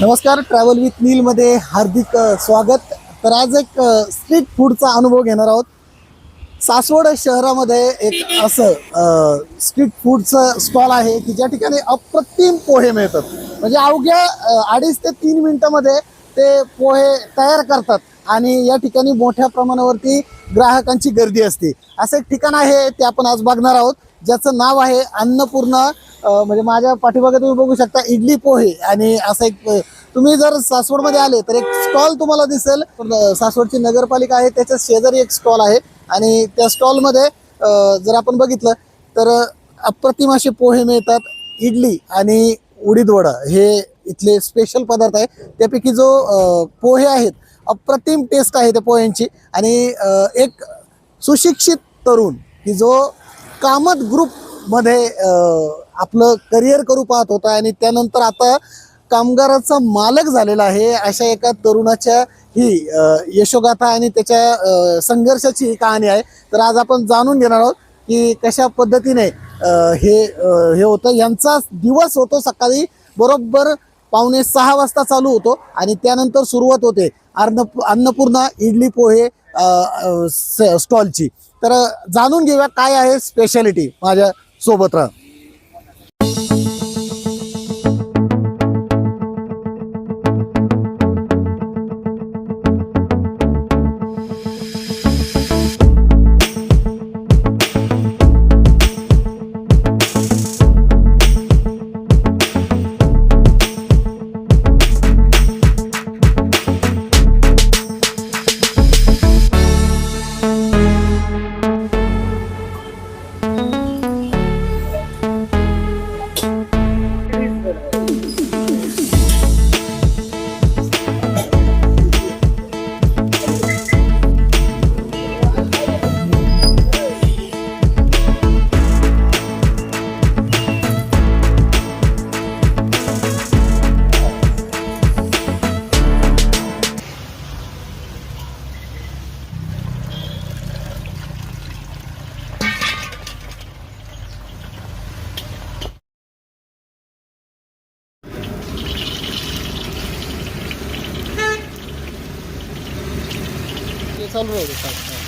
नमस्कार travel with नीलमध्ये हार्दिक स्वागत. तर आज एक स्ट्रीट फूडचा अनुभव घेणार आहोत. सासवड शहरामध्ये एक असं स्ट्रीट फूडचं स्टॉल आहे की ज्या ठिकाणी अप्रतिम पोहे मिळतात. म्हणजे अवघ्या अडीच ते तीन मिनटामध्ये ते पोहे तयार करतात आणि या ठिकाणी मोठ्या प्रमाणावरती ग्राहकांची गर्दी असते. असं एक ठिकाण आहे ते आपण आज बघणार आहोत. ज्याचं नाव आहे अन्नपूर्णा म्हणजे माझ्या पाठीमागे तुम्ही बघू शकता इडली पोहे. आणि असं एक तुम्ही जर सासवडमध्ये आले तर एक स्टॉल तुम्हाला दिसेल. सासवडची नगरपालिका आहे त्याच्या शेजारी एक स्टॉल आहे. आणि त्या स्टॉलमध्ये जर आपण बघितलं तर अप्रतिम असे पोहे मिळतात इडली आणि उडीद वडा हे इथले स्पेशल पदार्थ आहे. त्यापैकी जो पोहे आहेत अप्रतिम टेस्ट आहे त्या पोह्यांची. आणि एक सुशिक्षित तरुण की जो कामत ग्रुपमध्ये आपलं करिअर करू पाहत होता आणि त्यानंतर आता कामगाराचा मालक झालेला आहे अशा एका तरुणाच्या ही यशोगाथा आणि त्याच्या संघर्षाची ही कहाणी आहे. तर आज आपण जाणून घेणार आहोत की कशा पद्धतीने हे हे होतं. यांचा दिवस होतो सकाळी बरोबर पावणे सहा वाजता चालू होतो आणि त्यानंतर सुरुवात होते. अन्न अन्नपूर्णा इडली पोहे स्टॉलची. तर जाणून घेऊया काय आहे स्पेशालिटी माझ्या सोबत राहा चालू राहू हा.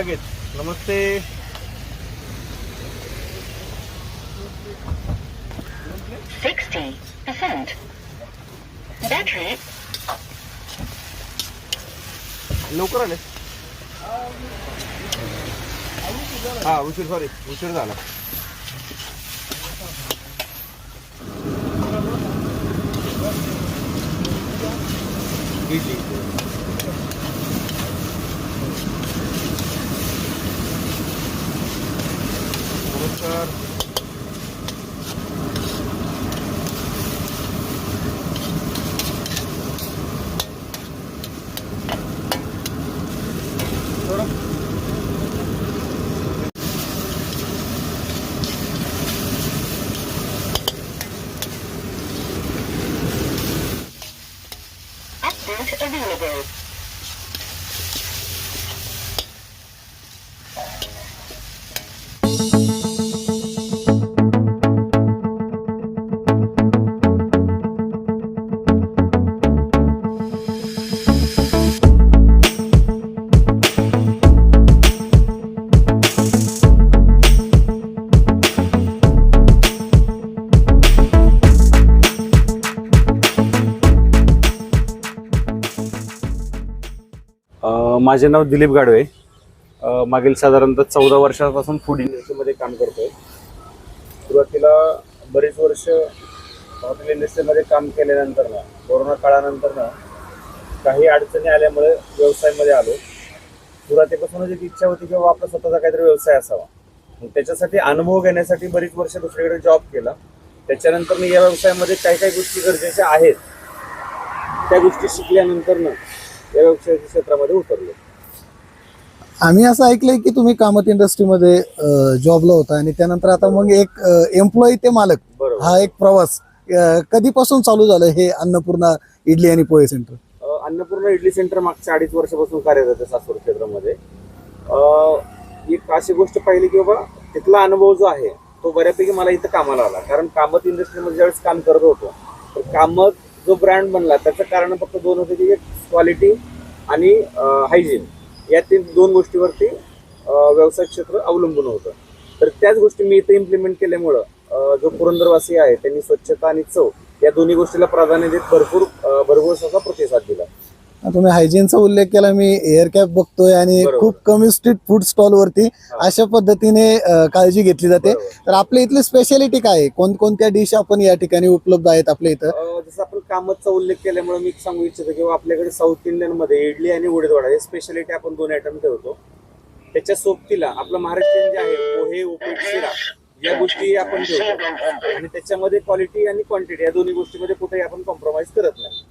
लगेच. नमस्ते. लवकर आले. हा उशीर सॉरी उशीर झाला. इडली माझे नाव दिलीप गाडवे. मागील साधारणतः चौदा वर्षापासून फूड इंडस्ट्रीमध्ये काम करतोय. सुरुवातीला बरीच वर्ष हॉटेल इंडस्ट्रीमध्ये काम केल्यानंतर ना कोरोना काळानंतर ना काही अडचणी आल्यामुळे व्यवसायामध्ये आलो. सुरुवातीपासूनच एक इच्छा होती की बाबा आपला स्वतःचा काहीतरी व्यवसाय असावा. मग त्याच्यासाठी अनुभव घेण्यासाठी बरीच वर्ष दुसरीकडे जॉब केला. त्याच्यानंतर मी या व्यवसायामध्ये काही काही गोष्टी गरजेच्या आहेत. त्या गोष्टी शिकल्यानंतर ना या व्यवसाय क्षेत्रामध्ये उतरलो. आम्ही असं ऐकलंय की तुम्ही कामत इंडस्ट्रीमध्ये जॉबला होता आणि त्यानंतर आता मग एक एम्प्लॉई ते मालक हा एक प्रवास कधीपासून चालू झालं हे अन्नपूर्णा इडली आणि पोहे सेंटर अन्नपूर्णा इडली सेंटर मागच्या अडीच वर्षापासून कार्यरत आहे सासवड क्षेत्रामध्ये. एक अशी गोष्ट पाहिली की बाबा तिथला अनुभव जो आहे तो बऱ्यापैकी मला इथं कामाला आला. कारण कामत इंडस्ट्रीमध्ये ज्यावेळेस काम करत होतो तर कामत जो ब्रँड बनला त्याचं कारण फक्त दोन होते की एक क्वालिटी आणि हायजीन या तीन दोन गोष्टीवरती व्यवसाय क्षेत्र अवलंबून होतं. तर त्याच गोष्टी मी इथे इम्प्लिमेंट केल्यामुळं जो पुरंदरवासी आहे त्यांनी स्वच्छता आणि चव या दोन्ही गोष्टीला प्राधान्य देत भरपूर अ, भरघोस असा प्रतिसाद दिला. तुम्ही हायजीनचा उल्लेख केला मी एअर कॅप बघतोय आणि. खूप कमी स्ट्रीट फूड स्टॉल वरती अशा पद्धतीने काळजी घेतली जाते. तर आपल्या इथली स्पेशालिटी काय कोणकोणत्या डिश आपण या ठिकाणी उपलब्ध आहेत आपल्या इथं? जसं आपण कामतचा उल्लेख केल्यामुळे मी सांगू इच्छितो की आपल्याकडे साऊथ इंडियनमध्ये इडली आणि उडीदवडा हे स्पेशालिटी आपण दोन आयटम ठेवतो. त्याच्या सोबतीला आपलं महाराष्ट्रीयन जे आहे पोहे उपीट शिरा या गोष्टी आपण ठेवतो. आणि त्याच्यामध्ये क्वालिटी आणि क्वांटिटी या दोन्ही गोष्टीमध्ये कुठेही आपण कॉम्प्रोमाइज करत नाही.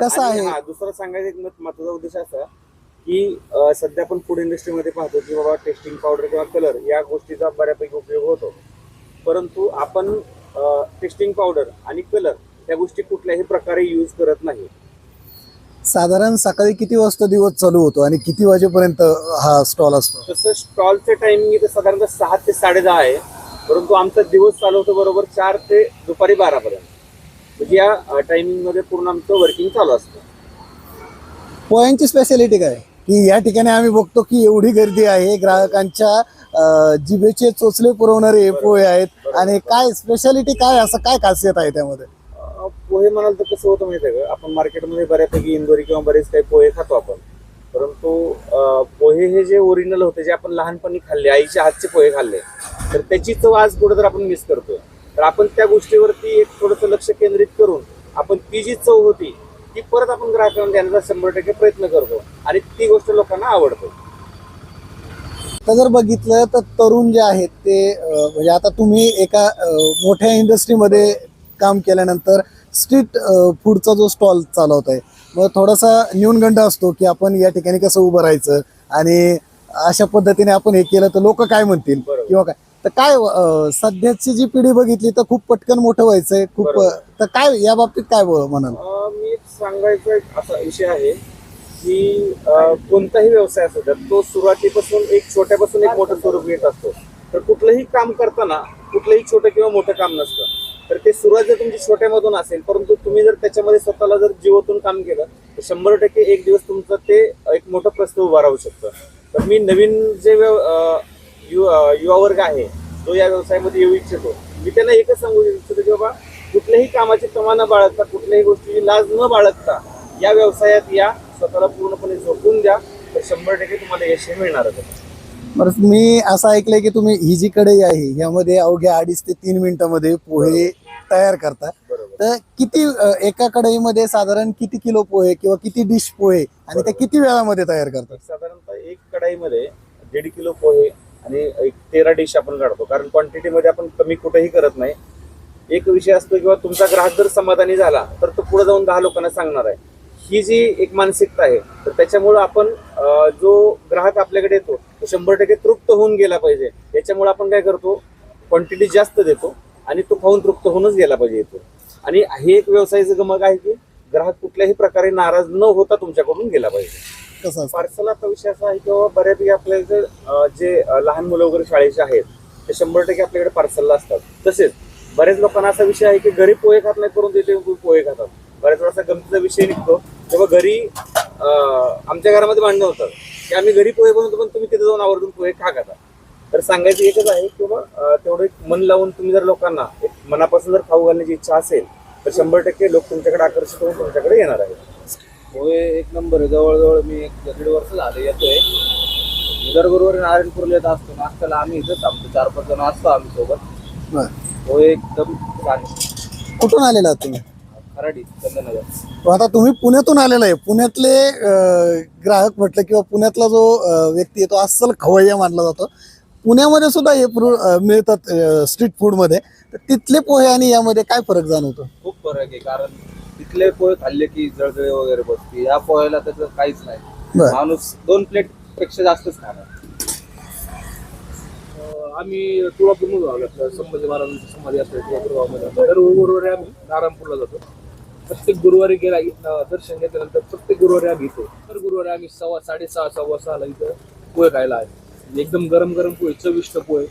कसं आणि आहे? हा दुसरा सांगायचा एक मत- महत्त्वाचा उद्देश असा की अ, सध्या आपण फूड इंडस्ट्रीमध्ये पाहतो की बाबा टेस्टिंग पावडर किंवा कलर या गोष्टीचा बऱ्यापैकी उपयोग होतो. परंतु आपण टेस्टिंग पावडर आणि कलर या गोष्टी कुठल्याही प्रकारे यूज करत नाही. साधारण सकाळी किती वाजता दिवस चालू होतो आणि किती वाजेपर्यंत हा स्टॉल असतो? तसं स्टॉलचे टायमिंग इथं साधारणतः सहा ते साडेदहा आहे. परंतु आमचा दिवस चालू होतो बरोबर चार ते दुपारी बारापर्यंत. म्हणजे या टायमिंगमध्ये पूर्ण आमचं वर्किंग चालू असतं. पोह्यांची स्पेशालिटी काय? की या ठिकाणी आम्ही बघतो की एवढी गर्दी आहे ग्राहकांच्या जिभेचे चोचले पुरवणारे पोहे आहेत आणि काय स्पेशालिटी काय असं काय खासियत आहे त्यामध्ये? पोहे म्हणाल तर कसं होतं माहिती आहे का? आपण मार्केटमध्ये बऱ्यापैकी इंदोरी किंवा बरेच काही पोहे खातो आपण. परंतु पोहे हे जे ओरिजिनल होते जे आपण लहानपणी खाल्ले आईच्या हातचे पोहे खाल्ले तर त्याची चव आज कुठं तर आपण मिस करतोय. तर आपण त्या गोष्टीवरती एक थोडंसं लक्ष केंद्रित करून आपण ती जी चव होती ती परत आपण ग्राहकांना देण्याचा शंभर टक्के प्रयत्न करतो आणि ती गोष्ट लोकांना आवडते आता जर बघितलं तर तरुण जे आहेत ते म्हणजे आता तुम्ही एका मोठ्या इंडस्ट्रीमध्ये काम केल्यानंतर स्ट्रीट फूडचा जो स्टॉल चालवत आहे मग थोडासा न्यूनगंड असतो की आपण या ठिकाणी कसं उभं राहायचं आणि अशा पद्धतीने आपण हे केलं तर लोक काय म्हणतील. किंवा काय तर काय अ, सध्याची जी पिढी बघितली तर खूप पटकन मोठं व्हायचंय. खूप बरोबर. तर काय या बाबतीत काय ब- म्हणाल? अं, मी सांगायचा एक असा विषय आहे की अं, कोणताही व्यवसाय असू द्या तो सुरुवातीपासून एक छोट्यापासून एक मोठं स्वरूप घेत असतो. तर कुठलंही काम करताना कुठलंही छोटं किंवा मोठं काम नसतं. तर ते सुरुवात जर तुमची छोट्यामधून असेल परंतु तुम्ही जर त्याच्यामध्ये स्वतःला जर जीवातून काम केलं तर शंभर टक्के एक दिवस तुमचं ते एक मोठं प्रश्न उभा राहू शकतं. तर मी नवीन जे व्यव अं, यु- युवा वर्ग आहे जो या व्यवसायामध्ये येऊ इच्छितो. मी त्यांना एकच सांगू इच्छितो की बाबा कुठल्याही कामाची तमा न बाळगता कुठल्याही गोष्टीची लाज न बाळगता या व्यवसायात या स्वतःला पूर्णपणे झोपून द्या तर शंभर टक्के तुम्हाला यश हे मिळणारच आहे. बरं मी असं ऐकलंय की तुम्ही ही जी कढई आहे यामध्ये अवघ्या अडीच ते तीन मिनिटामध्ये पोहे तयार करता. तर किती एका कढईमध्ये साधारण किती किलो पोहे किंवा किती डिश पोहे आणि त्या किती वेळामध्ये तयार करतात साधारणतः एक कढाईमध्ये दीड किलो पोहे आणि एक तेरा डिश आपण काढतो. कारण क्वांटिटीमध्ये आपण कमी कुठेही करत नाही. एक विषय असतो किंवा तुमचा ग्राहक जर समाधानी झाला तर तो पुढे जाऊन दहा लोकांना सांगणार आहे. ही जी एक मानसिकता आहे तर त्याच्यामुळं आपण जो ग्राहक आपल्याकडे येतो तो शंभर टक्के तृप्त होऊन गेला पाहिजे. याच्यामुळे आपण काय करतो क्वांटिटी जास्त देतो आणि तो खाऊन तृप्त होऊनच गेला पाहिजे येतो आणि हे एक व्यवसायाचं गमक आहे की ग्राहक कुठल्याही प्रकारे नाराज न होता तुमच्याकडून गेला पाहिजे. कसं असतं? पार्सल आता विषय असा आहे की बऱ्यापैकी आपल्या इथे जे लहान मुलं वगैरे शाळेचे आहेत ते शंभर टक्के आपल्याकडे पार्सलला असतात. तसेच बऱ्याच लोकांना असा विषय आहे की घरी पोहे खात नाही करून इथे पोहे खातात. बऱ्याच वेळा असा गमतीचा विषय निघतो तेव्हा घरी आमच्या घरामध्ये भांडणं होतं की आम्ही घरी पोहे बनवतो पण तुम्ही तिथे जाऊन आवर्जून पोहे खा खाता. तर सांगायचं एकच आहे की बाबा तेवढं एक मन लावून तुम्ही जर लोकांना एक मनापासून जर खाऊ घालण्याची इच्छा असेल तर शंभर टक्के लोक तुमच्याकडे आकर्षित होऊन तुमच्याकडे येणार आहेत. होय एक नंबर आहे. जवळजवळ मी एक दीड वर्ष झालं येतोय. दर गुरुवारी नारायणपूरला येत असतो. नाश्त्याला आम्ही इथंच थांबतो. चार पाच जण असतो आम्ही सोबत. बर. एकदम छान कुठून आलेला आहात तुम्ही? खराडी आता तुम्ही पुण्यातून आलेला आहे. पुण्यातले अं, ग्राहक म्हटलं किंवा पुण्यातला जो अं, व्यक्ती आहे तो अस्सल खवय्या मानला जातो. पुण्यामध्ये सुद्धा हे अं, मिळतात स्ट्रीट फूडमध्ये तर तिथले पोहे आणि यामध्ये काय फरक जाणवतो? खूप फरक आहे. कारण तिथले पोहे खाल्ले की जळजळे वगैरे बसते या पोह्याला त्याचं काहीच नाही. बर. माणूस दोन प्लेटपेक्षा जास्तच खाणार. आम्ही तुळापूरमधून आलो आपल्या संभाजी महाराजांची समाधी असते तुळापूर गावामध्ये दर गुरुवारी आम्ही नारायणपूरला जातो. प्रत्येक गुरुवारी गेला दर्शन घेतल्यानंतर प्रत्येक गुरुवारी आम्ही येतो दर गुरुवारी आम्ही सव्वा साडेसहा सव्वा सहाला इथं पोहे खायला आहे म्हणजे एकदम गरम गरम पोहे चविष्ट पोहे.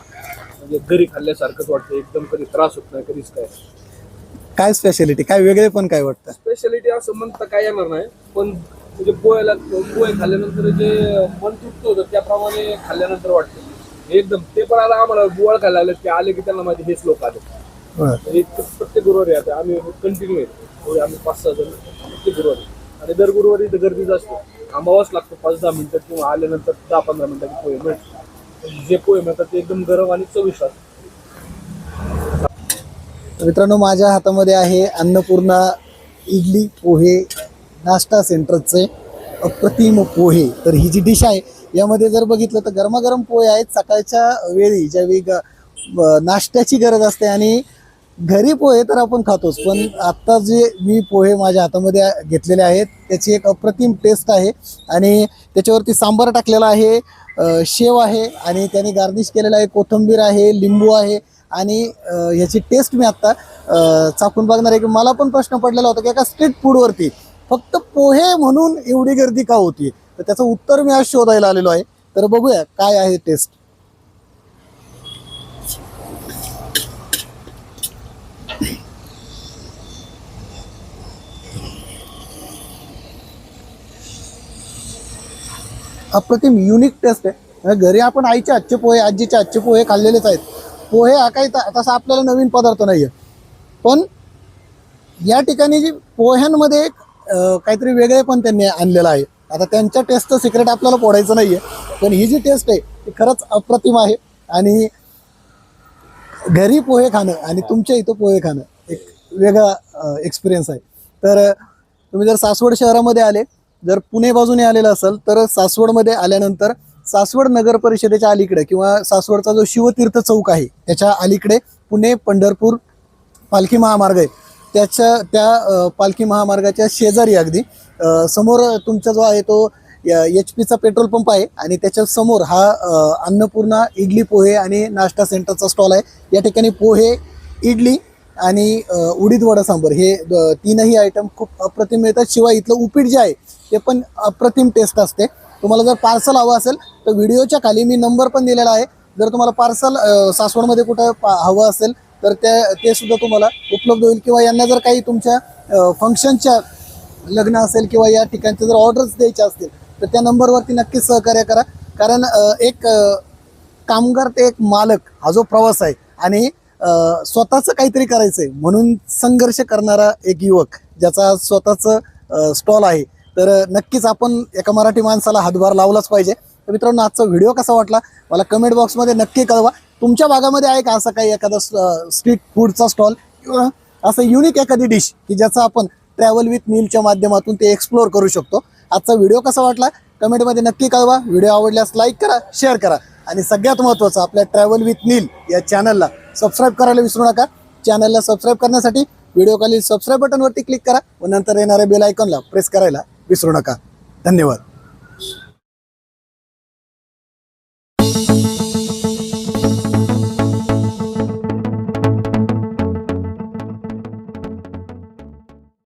म्हणजे घरी खाल्ल्यासारखंच वाटतं. एकदम कधी त्रास होत नाही कधीच काय काय स्पेशालिटी काय वेगळे पण काय वाटतं? स्पेशालिटी असं म्हणता काय येणार नाही. पण म्हणजे पोह्याला पोहे खाल्ल्यानंतर जे मन तृप्त होतं त्याप्रमाणे खाल्ल्यानंतर वाटतं. एकदम. ते पण आता आम्हाला बुवाळ खायला लागले ते आले की त्यांना माहिती हेच लोक आले. म्हणजे प्रत्येक गुरुवारी आता आम्ही कंटिन्यू येतो आम्ही पाच सहा जण प्रत्येक गुरुवारी. आणि दर गुरुवारी इथं गर्दीच असतो. थांबावाच लागतो पाच दहा मिनिटं किंवा आल्यानंतर दहा पंधरा मिनिटाचे पोहे मिळतात. जे पोहे मिळतात ते एकदम गरम आणि चविष्ट असतात. मित्रांनो माझ्या हातामध्ये आहे अन्नपूर्णा इडली पोहे नाश्ता सेंटरचे अप्रतिम पोहे. तर ही जी डिश आहे यामध्ये जर बघितलं तर गरमागरम पोहे आहेत सकाळच्या वेळी ज्यावेळी ग- नाश्त्याची गरज असते आणि घरी पोहे तर आपण खातोच. पण आत्ता जे मी पोहे माझ्या हातामध्ये घेतलेले आहेत त्याची एक अप्रतिम टेस्ट आहे आणि त्याच्यावरती सांबार टाकलेला आहे शेव आहे आणि त्याने गार्निश केलेला आहे कोथिंबीर आहे लिंबू आहे आणि ह्याची टेस्ट मी आत्ता चाकून बघणार आहे की मला पण प्रश्न पडलेला होता की एका स्ट्रीट फूडवरती फक्त पोहे म्हणून एवढी गर्दी का होती? तर त्याचं उत्तर मी आज शोधायला आलेलो आहे. तर बघूया काय आहे टेस्ट अप्रतिम युनिक टेस्ट आहे. घरी आपण आईचे आजचे पोहे आजीचे आजचे पोहे खाल्लेलेच आहेत. पोहे हा काही तसा आपल्याला नवीन पदार्थ नाही आहे पण या ठिकाणी जी पोह्यांमध्ये एक काहीतरी वेगळे पण त्यांनी आणलेलं आहे. आता त्यांच्या टेस्टचं सिक्रेट आपल्याला पोडायचं नाही आहे पण ही जी टेस्ट आहे ती खरंच अप्रतिम आहे. आणि घरी पोहे खाणं आणि तुमच्या इथं पोहे खाणं एक वेगळा एक्सपिरियन्स आहे. तर तुम्ही जर सासवड शहरामध्ये आले जर पुणे बाजूने आलेलं असेल तर सासवडमध्ये आल्यानंतर सासवड नगर परिषदेच्या अलीकडे किंवा सासवडचा जो शिवतीर्थ चौक आहे त्याच्या अलीकडे पुणे पंढरपूर पालखी महामार्ग आहे. त्याच्या त्या पालखी महामार्गाच्या शेजारी अगदी समोर तुमचा जो आहे तो एच पीचा पेट्रोल पंप आहे आणि त्याच्यासमोर हा अन्नपूर्णा इडली पोहे आणि नाश्ता सेंटरचा स्टॉल आहे. या ठिकाणी पोहे इडली आणि उडीद वडा सांबर हे तीनही आयटम खूप अप्रतिम मिळतात. शिवाय इथलं उपीट जे आहे ते पण अप्रतिम टेस्ट असते. तुम्हाला जर पार्सल हवं असेल तर व्हिडिओच्या खाली मी नंबर पण दिलेला आहे. जर तुम्हाला पार्सल सासवडमध्ये कुठं पा- हवं असेल तर त्या ते सुद्धा तुम्हाला उपलब्ध होईल. किंवा यांना जर काही तुमच्या फंक्शनच्या लग्न असेल किंवा या ठिकाणचे जर ऑर्डर्स द्यायचे असतील तर त्या नंबरवरती नक्कीच सहकार्य करा. कारण एक कामगार ते एक मालक हा जो प्रवास आहे आणि स्वतःचं काहीतरी करायचं आहे म्हणून संघर्ष करणारा एक युवक ज्याचा स्वतःचं स्टॉल आहे तर नक्कीच आपण एका मराठी माणसाला हातभार लावलाच पाहिजे. तर मित्रांनो आजचा व्हिडिओ कसा वाटला? मला कमेंट बॉक्समध्ये नक्की कळवा. तुमच्या भागामध्ये आहे का असं काही एखादा स्ट्रीट फूडचा स्टॉल किंवा असं युनिक एखादी डिश की ज्याचा आपण ट्रॅव्हल विथ नीलच्या माध्यमातून ते एक्सप्लोअर करू शकतो? आजचा व्हिडिओ कसा वाटला? कमेंटमध्ये नक्की कळवा. व्हिडिओ आवडल्यास लाईक करा शेअर करा. आणि सगळ्यात महत्त्वाचं आपल्या ट्रॅव्हल विथ नील या चॅनलला सबस्क्राईब करायला विसरू नका. चॅनलला सबस्क्राईब करण्यासाठी व्हिडिओ खाली सबस्क्राईब बटनवरती क्लिक करा व नंतर येणाऱ्या बेल आयकॉनला प्रेस करायला विसरू नका. धन्यवाद.